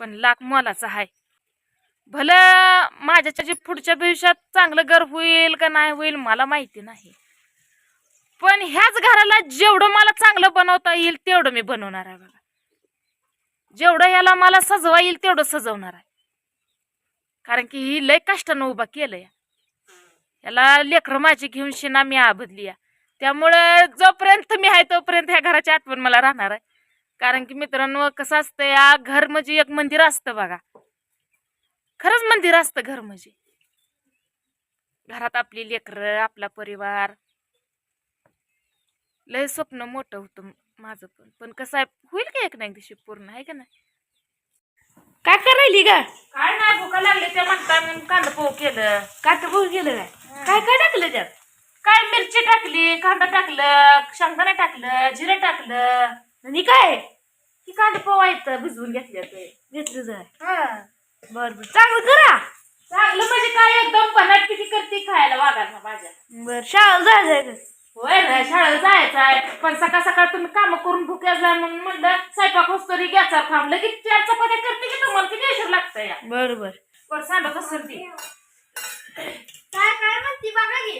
पण लाख मोलाचा आहे भलं माझ्याच्या जे पुढच्या भविष्यात चांगलं घर होईल का नाही होईल मला माहिती नाही. पण ह्याच घराला जेवढं मला चांगलं बनवता येईल तेवढं मी बनवणार आहे बघा. जेवढं ह्याला मला सजवा येईल तेवढं सजवणार आहे. कारण की ही लय कष्टानं उभा केलं या याला लेकरं माझी घेऊन शिना मी आबदली या त्यामुळं जोपर्यंत मी आहे तोपर्यंत ह्या घराची आठवण मला राहणार आहे. कारण की मित्रांनो कसं असतं या घर म्हणजे एक मंदिर असतं बघा. खरंच मंदिर असतं घर म्हणजे. घरात आपली लेकरं आपला परिवार. लय स्वप्न मोठं होतं माझं पण. पण कसं आहे होईल का एक ना एक दिवशी पूर्ण आहे का नाही? काय करायली का काय नाही भुका लागले ते म्हणताय म्हणून कांदा पोह केलं. काटा भाऊ गेलं काय? काय काय टाकलं त्यात? काय मिरची टाकली कांदा टाकलं शेंगदाणा टाकलं जिरं टाकलं. आणि काय? की कांदा पोवायचं भिजवून घेतलं ते. घेतलं जाय हा. बर बर. चांगलं करा. चांगलं म्हणजे काय एकदम बनाटपिटी करते खायला वागायला माझ्या बर शाळा जायचंय का? होय शाळेत जायचं आहे. पण सकाळ सकाळ तुम्ही काम करून भुक्या जा म्हणून म्हणलं स्वयंपाक तरी गॅसवर थांबलं की चार चपात्या करते की तुम्हाला किती उशीर लागतं या? बर बर. पण सांडत असेल ती काय काय म्हणती बघा की.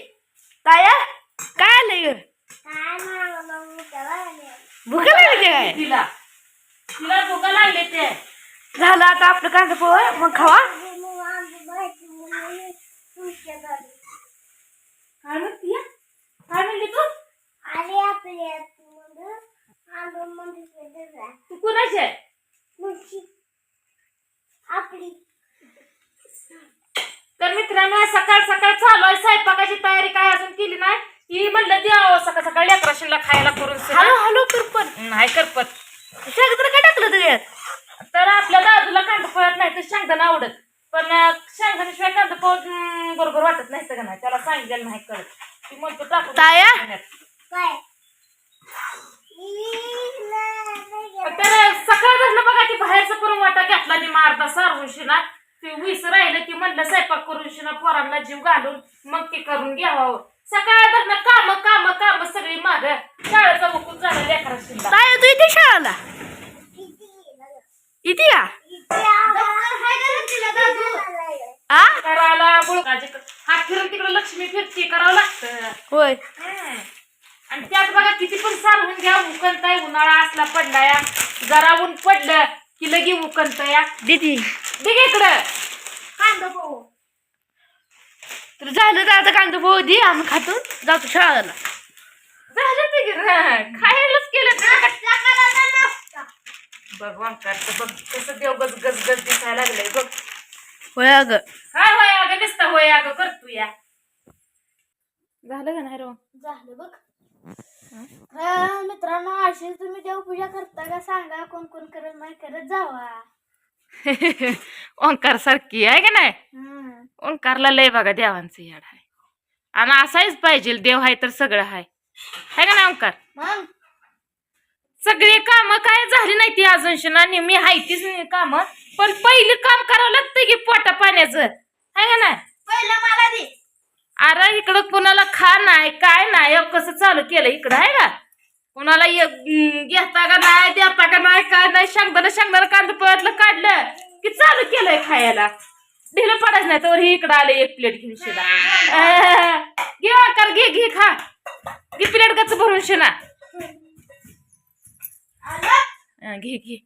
काय काय आलंय ग? काय भुका लागली काय? तिला. तिला भुका लागले ते. झालं आता आपलं कांदा पोह मग खावा. काय म्हणती या? काय म्हणली तू. आले आपले आलो तू कुणाची आहे? आपली. तर मित्रांनो सकाळ सकाळ चालू आहे. स्वयंपाकाची तयारी काय अजून केली नाही. ही म्हणलं द्यावं सकाळ सकाळ लेकराशीला खायला करून सुद्धा. हॅलो हॅलो करपण नाही करपत सगळं काय टाकलं त्याच्यात तर आपल्या दादूला कांदा पळत नाही तर शेंगदाणा आवडत. पण शेंगदाण्याशिवाय कांदा पळत बरोबर वाटत नाही का नाही. त्याला सांगितलेलं नाही कळत. ती म्हणतो ताया? काय? तर सकाळ बघा ती बाहेरचं करून वाटा घेतला ती मारता सारवून शिना ती वीस राहिलं ती म्हणलं स्वयंपाक करून शिना पोरांना जीव घालून मग ते करून घ्यावं. सकाळ धरणं काम काम काम सगळी माग. शाळेचा मुकून झालं ताया तू इथे शाळाला? इथे या. करायला बुळकाचे हात फिरून तिकडे लक्ष्मी फिरती करावं लागतं. होय. आणि त्यात बघा किती पण सारवून घ्या उकलताय उन्हाळा असला पडलाय. जरा ऊन पडलं की लगी उकलतया दीदी. ठीक इकडं. कांदा पोहो. तर झालं तर आता कांदा पोह दे आम्ही खातो. जातो शाळेला. झालं ते खायलाच केलं. बघ वांकारचं बघ कसं देव गज गज गज दिसायला लागलंय बघ. होय अगं. काय होय अगं नुसतं होय अगं करतो या. झालं का नाही रो झालं बघ. तर मित्रांनो अशी तुम्ही देवपूजा करता का सांगा कोण कोण करत नाही करत जावा. ओंकार सारखी आहे का नाही? हम्म. ओंकारला लय बघा देवांचं याड आहे आणि असायच पाहिजे देव आहे तर सगळं आहे का नाही ओंकार? सगळी कामं काय झाली नाही ती अजून शिना? मी हाय तीच काम. पण पहिलं काम करावं लागतं की पोटा पाण्याचं. आहे का नाही? पहिलं मला दे. अरे इकडं कुणाला खा नाही काय नाही कसं चालू केलं इकडं आहे का? कुणाला घेता का नाही देता का नाही काय नाही शेंगदाणा शेंगदाणा कांदा पळतलं काढलं. की चालू केलंय खायला. ढिलं पडायचं नाही तर ही इकडं आले एक प्लेट घेऊन शिना घे वाकर घे घे खा. घे प्लेट गच भरून शिना घे घे.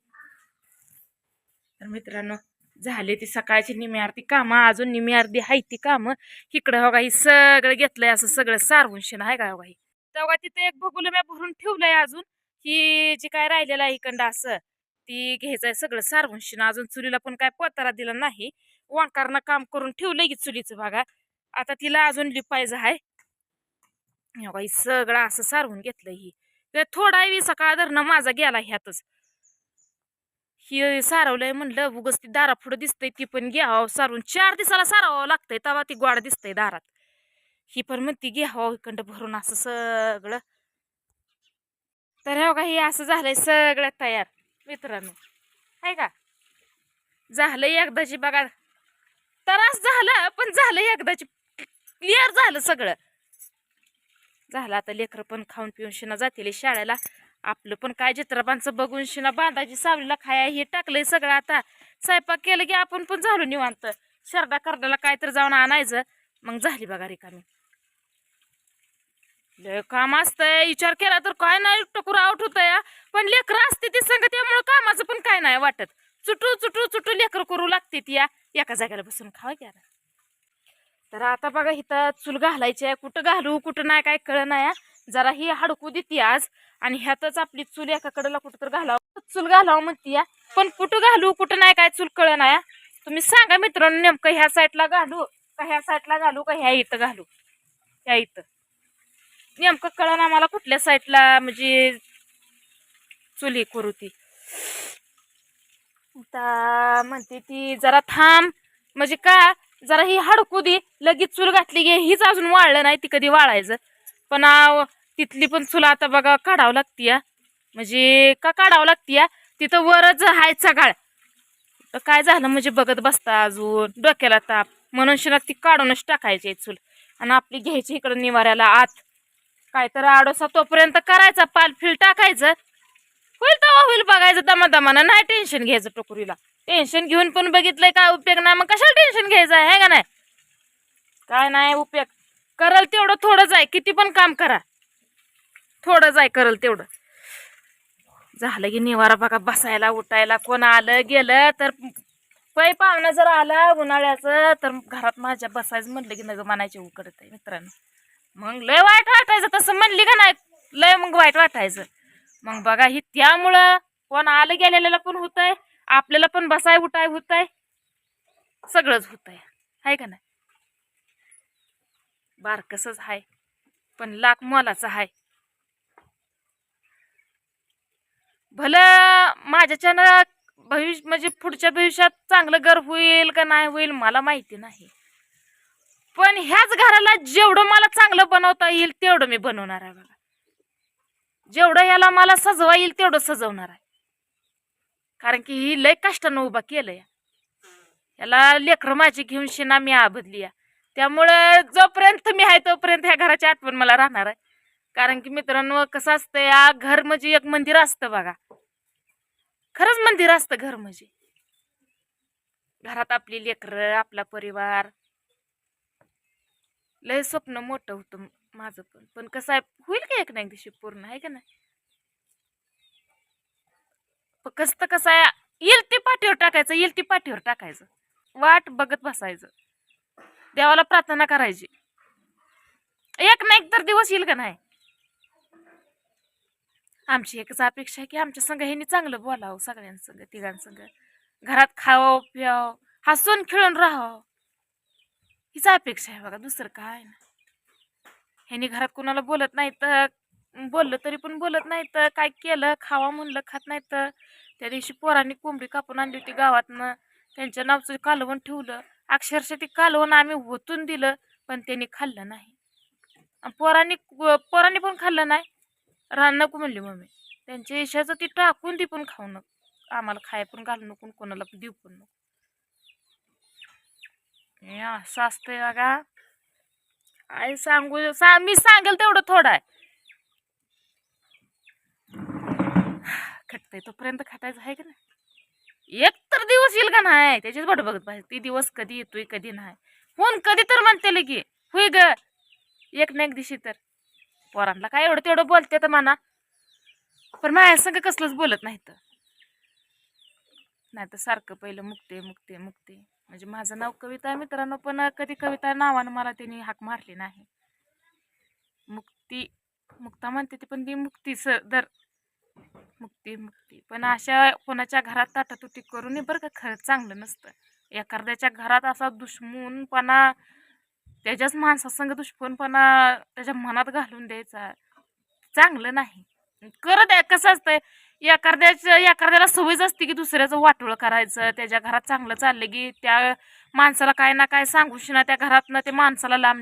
तर मित्रांनो झाले ती सकाळची निमी आरती कामं. अजून निमी अर्धी आहे ती कामं. इकडं हो ही सगळं घेतलंय असं सगळं सारवून शेण आहे का हो ही तेव्हा तिथे एक बघूला मी भरून ठेवलंय अजून. ही जी काय राहिलेलं आहे इकडं असं ती घ्यायचंय सगळं सारवून शेण अजून चुलीला पण काय पोतारा दिला नाही. वांकारनं काम करून ठेवलंय की चुलीचं बघा. आता तिला अजून लिपायचं आहे. बाई सगळं असं सारवून घेतलं ही. थोडा वेळ सकाळ धरणं माझा गेला ह्यातच. ही सारवलंय म्हणलं उगच ती दारा पुढं दिसतंय ती पण घ्यावं सारून चार दिवसाला सारावं लागतंय तेव्हा ती गोड दिसतंय दारात. ही पण म्हणती घ्यावं इकडं भरून असं सगळं. तर हो का हे असं झालंय सगळं तयार मित्रांनो. आहे का? झालंय एकदाची बघा. त्रास झालं पण झालं एकदाची. क्लिअर झालं सगळं. झालं आता लेकरं पण खाऊन पिऊन शिना जातील शाळेला. आपलं पण काय चित्रपांचं बघून शिना बांधाची सावलीला खाया हे टाकलंय सगळं आता. स्वयंपाक केलं की आपण पण झालो निवांत. शरदा करडाला काय तर जाऊन आणायचं. मग झाली बघा रिकामी. काम असतंय. विचार केला तर काय नाही टकूर आउट होत या पण लेकरं असते ती संग त्यामुळं कामाचं पण काय नाही वाटत. चुटू चुटू चुटू लेकरं करू लागते ती या एका जागेला बसून खावा की आता. तर आता बघा इथं चूल घालायची आहे. कुठं घालू कुठं नाही काय कळ नाही जरा ही हडकू देते आज. आणि ह्यातच आपली चूल एका कडेला कुठं तर घालावं. चूल घालावं म्हणते या पण कुठं घालू कुठं नाही काय चूल कळ नाही तुम्ही सांगा मित्रांनो नेमकं ह्या साईडला घालू का ह्या साईडला घालू का ह्या इथं घालू ह्या इथं. नेमकं कळण आम्हाला कुठल्या साईडला म्हणजे चुली करू ती. आता म्हणते ती जरा थांब. म्हणजे का? जरा ही हडकू दे. लगेच चूल घातली गे हीच अजून वाळलं नाही ती कधी वाळायचं. पण तिथली पण चूल आता बघा काढावं लागती या म्हणजे का काढावं लागती या तिथं वरच हाय सकाळ तर काय झालं म्हणजे बघत बसता अजून डोक्याला ताप. म्हणून शिरात ती काढूनच टाकायची चूल. आणि आपली घ्यायची इकडं निवाऱ्याला आत. काय तर आडोसा तोपर्यंत करायचा पालफिल टाकायचं. होईल तेव्हा होईल बघायचं दमा दमानं नाही टेन्शन घ्यायचं टोकरीला. टेन्शन घेऊन पण बघितलंय काय उपयोग नाही. मग कशाला टेन्शन घ्यायचं आहे? का नाही? काय नाही उपयोग. करल तेवढं थोडंच आहे किती पण काम करा. थोडंच आहे करल तेवढं. झालं की निवारा बघा. बसायला उठायला. कोण आलं गेलं तर पै पाहुणा जर आला उन्हाळ्याचं तर घरात माझ्या बसायचं म्हणलं की नग मनाचे उकडत आहे मित्रांनो. मग लय वाईट वाटायचं. तसं म्हणली का नाही? लय मग वाईट वाटायचं. मग बघा ही त्यामुळं कोण आलं गेलेल्याला पण होत आहे आपल्याला पण बसाय उठाय होत आहे सगळंच होत आहे हाय का नाही? बारकसच हाय पण लाख मोलाचं हाय. भलं माझ्याच्यानं भविष्य म्हणजे पुढच्या भविष्यात चांगलं घर होईल का नाही होईल मला माहिती नाही. पण ह्याच घराला जेवढं मला चांगलं बनवता येईल तेवढं मी बनवणार आहे बघा. जेवढं याला मला सजवा येईल तेवढं सजवणार आहे. कारण की ही लय कष्टानं उभा केलं या याला लेकरं माझी घेऊन शिना मी आबदली या त्यामुळं जोपर्यंत मी आहे तोपर्यंत ह्या घराची आठवण मला राहणार आहे. कारण की मित्रांनो कसं असतं या घर म्हणजे एक मंदिर असतं बघा. खरंच मंदिर असतं घर म्हणजे. घरात आपली लेकरं आपला परिवार. लय स्वप्न मोठं होतं. माझं पण. पण कसं आहे होईल का एक ना एक दिवशी पूर्ण? आहे का नाही? कस तर कसं आहे येईल ते पाठीवर टाकायचं येईल ते पाठीवर टाकायचं. वाट बघत बसायचं. देवाला प्रार्थना करायची. एक ना एक तर दिवस येईल का नाही? आमची एकच अपेक्षा आहे की आमच्या संघ ह्यांनी चांगलं बोलावं सगळ्यांसंग तिघांसंग घरात खावं प्यावं हसून खेळून राहावं. हीच अपेक्षा आहे बघा दुसरं काय ना ह्यांनी घरात कुणाला बोलत नाही तर बोललं तरी पण बोलत नाही तर काय केलं? खावा म्हणलं खात नाही तर. त्या दिवशी पोरांनी कोंबडी कापून आणली होती गावातनं. त्यांच्या नावचं कालवण ठेवलं. अक्षरशः ते कालवण आम्ही ओतून दिलं पण त्यांनी खाल्लं नाही. पोरांनी पोरांनी पण खाल्लं नाही. रान नको म्हणली मम्मी. त्यांच्या इशाचं ती टाकून ती पण खाऊ नको. आम्हाला खाय पण घालू नको कोणाला पण देऊ पण नको. हे असं असतंय बघा. आई सांगू सा मी सांगेल तेवढं थोडं आहे. खटतंय तोपर्यंत खटायचं आहे का नाही? एक तर दिवस येईल का नाही? त्याचीच वाट बघत पाहिजे ती दिवस कधी येतोय कधी नाही. होऊन कधी तर म्हणते की होई ग? एक ना एक दिवशी तर. पोरांना काय एवढं तेवढं बोलते तर म्हणा. पण माझ्या संग कसलंच बोलत नाही तर नाही तर सारखं पहिलं मुक्ते मुक्ते मुक्ते. म्हणजे माझं नाव कविता आहे मित्रांनो पण कधी कविता नावानं मला त्यांनी हाक मारली नाही. मुक्ती मुक्ता म्हणते ती पण ती मुक्तीच दर. मुक्ती मुक्ती. पण अशा कोणाच्या घरात ताटातुटी करून बरं का खरंच चांगलं नसतं. एखाद्याच्या घरात असा दुश्मनपणा त्याच्याच माणसासंग दुश्मनपणा त्याच्या मनात घालून द्यायचा चांगलं नाही. करत आहे कसं असतंय एखाद्याच्या एखाद्याला सवयच असते की दुसऱ्याचं वाटोळं करायचं. त्याच्या घरात चांगलं चाललं की त्या माणसाला काय ना काय सांगूशी ना त्या घरातनं ते माणसाला लांब